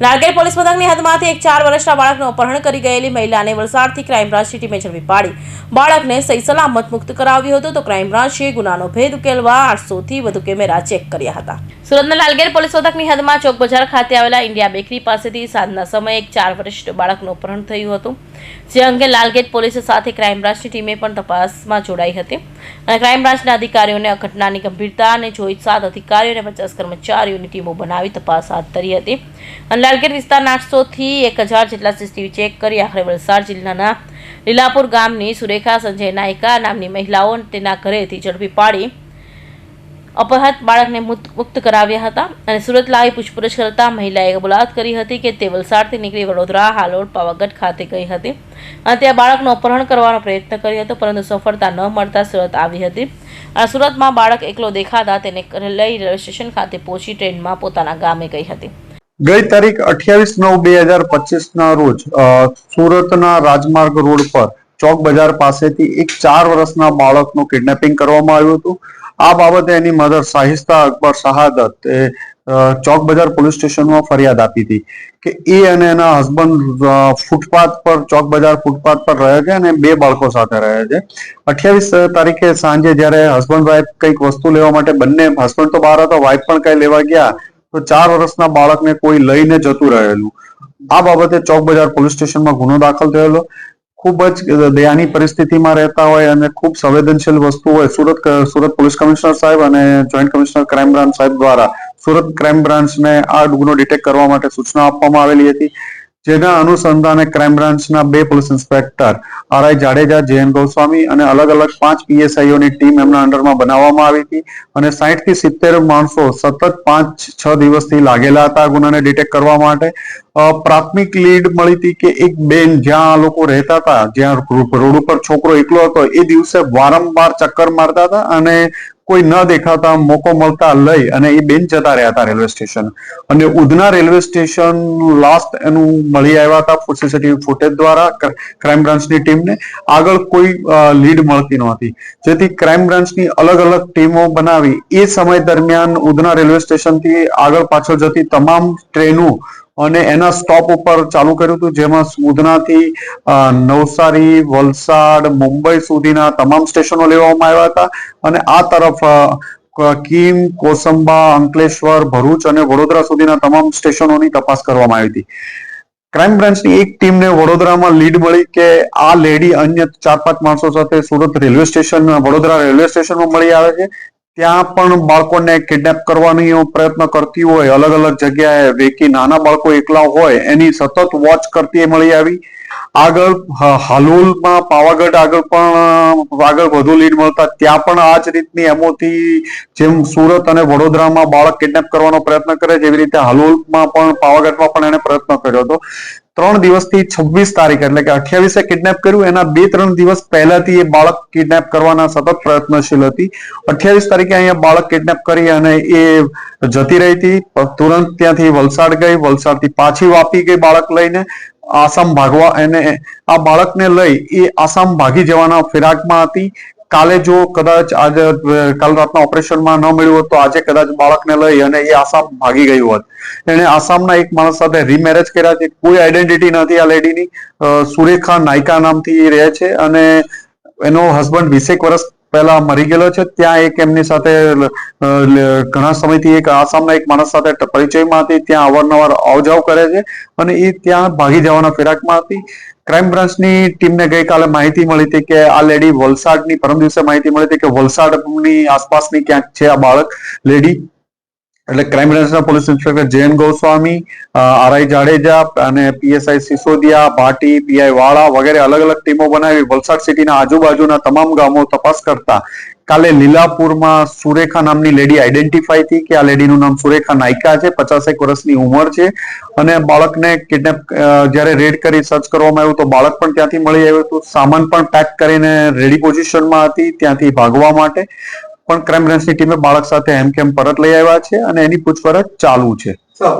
લાલગેર police મથકની હદમાંથી એક ચાર વર્ષના બાળકનું અપહરણ કરી ગયેલી મહિલાને વલસાડથી ક્રાઇમ બ્રાન્ચની ટીમે ઝડપી પાડી. બાળકને સહી સલામત મુક્ત કરાવ્યું હતું તો ક્રાઇમ બ્રાન્ચે ગુનાનો ભેદ ઉકેલવા આઠસોથી વધુ કેમેરા ચેક કર્યા હતા. સુરતના લાલગેર પોલીસ મથકની હદમાં ચોક બજાર ખાતે આવેલા ઇન્ડિયા બેકરી પાસેથી સાંજના સમયે એક ચાર વર્ષ બાળકનું અપહરણ થયું હતું. જે અંગે લાલગેટ પોલીસ સાથે ક્રાઇમ બ્રાન્ચની ટીમે પણ તપાસમાં જોડાઈ હતી. અને ક્રાઇમ બ્રાન્ચના અધિકારીઓને આ ઘટનાની ગંભીરતા અને જોઈ સાત અધિકારીઓ અને પચાસ કર્મચારીઓની ટીમો બનાવી તપાસ હાથ ધરી હતી. અને લાલગીર વિસ્તારના આઠસોથી એક હજાર જેટલા સીસીટીવી ચેક કરી આખરે વલસાડ જિલ્લાના લીલાપુર ગામની સુરેખા સંજય નાયકા નામની મહિલાઓ તેના ઘરેથી ઝડપી પાડી અપહત બાળકને મુક્ત કરાવ્યા હતા અને સુરત લાવી પૂછપરછ કરતા મહિલાએ કબૂલાત કરી હતી કે તે વલસાડથી નીકળી વડોદરા, હાલોડ, પાવાગઢ ખાતે ગઈ હતી અને ત્યાં બાળકનું અપહરણ કરવાનો પ્રયત્ન કર્યો હતો, પરંતુ સફળતા ન મળતા સુરત આવી હતી. અને સુરતમાં બાળક એકલો દેખાતા તેને લઈ રેલવે સ્ટેશન ખાતે પહોંચી ટ્રેનમાં પોતાના ગામે ગઈ હતી. ગઈ તારીખ અઠ્યાવીસ નવ બે હજાર પચીસ ના રોજ સુરતના રાજમાર્ગ રોડ પર ચોક બજાર પાસેથી એક ચાર વર્ષના બાળકનું કિડનેપિંગ કરવામાં આવ્યું હતું. આ બાબતે એની મધર શાહિસ્તા અકબર શહાદત એ ચોક બજાર પોલીસ સ્ટેશનમાં ફરિયાદ આપી હતી કે એ અને એના હસબન્ડ ફૂટપાથ પર, ચોક બજાર ફૂટપાથ પર રહે છે અને બે બાળકો સાથે રહે છે. અઠ્યાવીસ તારીખે સાંજે જ્યારે હસબન્ડ વાઈફ કંઈક વસ્તુ લેવા માટે બંને, હસબન્ડ તો બહાર હતા, વાઈફ પણ કઈ લેવા ગયા, તો ચાર વર્ષના બાળકને કોઈ લઈને જતું રહેલું. આ બાબતે ચોક બજાર પોલીસ સ્ટેશનમાં ગુનો દાખલ થયેલો. ખૂબ જ દયાની પરિસ્થિતિમાં રહેતા હોય અને ખૂબ સંવેદનશીલ વસ્તુ હોય, સુરત સુરત પોલીસ કમિશનર સાહેબ અને જોઈન્ટ કમિશનર ક્રાઇમ બ્રાન્ચ સાહેબ દ્વારા સુરત ક્રાઇમ બ્રાન્ચને આ ગુનો ડિટેક્ટ કરવા માટે સૂચના આપવામાં આવેલી હતી. જેના અનુસંધાને ક્રાઇમ બ્રાન્ચના બે police inspector R I Jadeja Jayan Goswami અને અલગ અલગ પાંચ પીએસઆઈઓની ટીમ એમના અંડરમાં બનાવવામાં આવી હતી અને સાહીઠથી સિત્તેર માણસો સતત પાંચ છ દિવસથી લાગેલા હતા ગુનાને ડિટેક્ટ કરવા માટે. પ્રાથમિક લીડ મળી હતી કે એક બેન જ્યાં આ લોકો રહેતા હતા, જ્યાં રોડ ઉપર છોકરો એકલો હતો, એ દિવસે વારંવાર ચક્કર મારતા હતા અને કોઈ ન દેખાતા મોકો મળતા લઈ અને એ બેન જતા રહ્યા હતા રેલવે સ્ટેશન. અને ઉધના રેલવે સ્ટેશન લાસ્ટ એનું મળી આવ્યા હતા સીસીટીવી ફૂટેજ દ્વારા ક્રાઇમ બ્રાન્ચની ટીમને આગળ કોઈ લીડ મળતી નહોતી. જેથી ક્રાઇમ બ્રાન્ચની અલગ અલગ ટીમો બનાવી. એ સમય દરમિયાન ઉધના રેલવે સ્ટેશનથી આગળ પાછળ જતી તમામ ટ્રેનો અને એના સ્ટોપ ઉપર ચાલુ કર્યું હતું, જેમાં સુધનાથી નવસારી, વલસાડ, મુંબઈ સુધીના તમામ સ્ટેશનો લેવામાં આવ્યા હતા. અને આ તરફ કિમ, કોસંબા, અંકલેશ્વર, ભરૂચ અને વડોદરા સુધીના તમામ સ્ટેશનોની તપાસ કરવામાં આવી હતી. ક્રાઇમ બ્રાન્ચની એક ટીમને વડોદરામાં લીડ મળી કે આ લેડી અન્ય ચાર પાંચ માણસો સાથે Surat railway station, Vadodara railway સ્ટેશનમાં મળી આવે છે. ત્યાં પણ બાળકોને કિડનેપ કરવાનો પ્રયત્ન કરતી હોય, અલગ અલગ જગ્યાએ વેકી નાના બાળકો એકલા હોય, એની સતત વોચ કરતી એ મળી આવી. આગળ હાલોલમાં પાવાગઢ આગળ પણ, આગળ વધુ લીડ મળતા, ત્યાં પણ આ જ રીતની એમોથી જેમ સુરત અને વડોદરામાં બાળક કિડનેપ કરવાનો પ્રયત્ન કરે છે એવી રીતે હાલોલમાં પણ, પાવાગઢમાં પણ એને પ્રયત્ન કર્યો હતો. ત્રણ દિવસથી છવ્વીસ તારીખ, એટલે કે અઠ્યાવીસે કિડનેપ કર્યું. એના બે, ત્રણ દિવસ પહેલાથી એ બાળક કિડનેપ કરવાના સતત પ્રયત્નશીલ હતી. અઠ્યાવીસ તારીખે અહીંયા બાળક કિડનેપ કરી અને એ જતી રહી હતી. તુરંત ત્યાંથી વલસાડ ગઈ. વલસાડથી પાછી વાપી ગઈ બાળક લઈને. આસામ ભાગવા એને આ બાળકને લઈ એ આસામ ભાગી જવાના ફિરાકમાં હતી. કાલે જો કદાચ આજે કાલ રાતના ઓપરેશનમાં ન મળ્યું હોત તો આજે કદાચ બાળકને લઈ અને એ આસામ ભાગી ગયું હોત. એને આસામના એક માણસ સાથે રીમેરેજ કર્યા છે. કોઈ આઈડેન્ટિટી નથી આ લેડીની. સુરેખા નાયકા નામથી રહે છે અને એનો હસબન્ડ વીસેક વર્ષ પહેલા મરી ગયેલો છે. ત્યાં એક એમની સાથે ઘણા સમયથી એક આસામના એક માણસ સાથે પરિચયમાં હતી. ત્યાં અવારનવાર આવજાવ કરે છે અને એ ત્યાં ભાગી જવાના ફિરાકમાં હતી. ક્રાઇમ બ્રાન્ચની ટીમને ગઈકાલે માહિતી મળી હતી કે આ લેડી વલસાડની, પરમ દિવસે માહિતી મળી હતી કે વલસાડની આસપાસની ક્યાંક છે આ બાળક લેડી એટલે ક્રાઇમ બ્રાન્ચના police inspector Jayan Goswami R I Jadeja અને પીએસઆઈ સિસોદિયા, ભાટી, પીઆઈ વાળા વગેરે અલગ અલગ ટીમો બનાવી વલસાડ સિટીના આજુબાજુના તમામ ગામો તપાસ કરતા. કાલે લીલાપુરમાં સુરેખા નામની લેડી આઈડેન્ટિફાઈ થઈ કે આ લેડીનું નામ સુરેખા નાયકા છે, પચાસેક વર્ષની ઉંમર છે અને બાળકને કિડનેપ જ્યારે રેડ કરી સર્ચ કરવામાં આવ્યું તો બાળક પણ ત્યાંથી મળી આવ્યું હતું. સામાન પણ પેક કરીને રેડી પોઝિશનમાં હતી, ત્યાંથી ભાગવા માટે. પણ ક્રાઇમ બ્રાન્ચની ટીમે બાળક સાથે હેમખેમ પરત લઈ આવ્યા છે અને એની પૂછપરછ ચાલુ છે.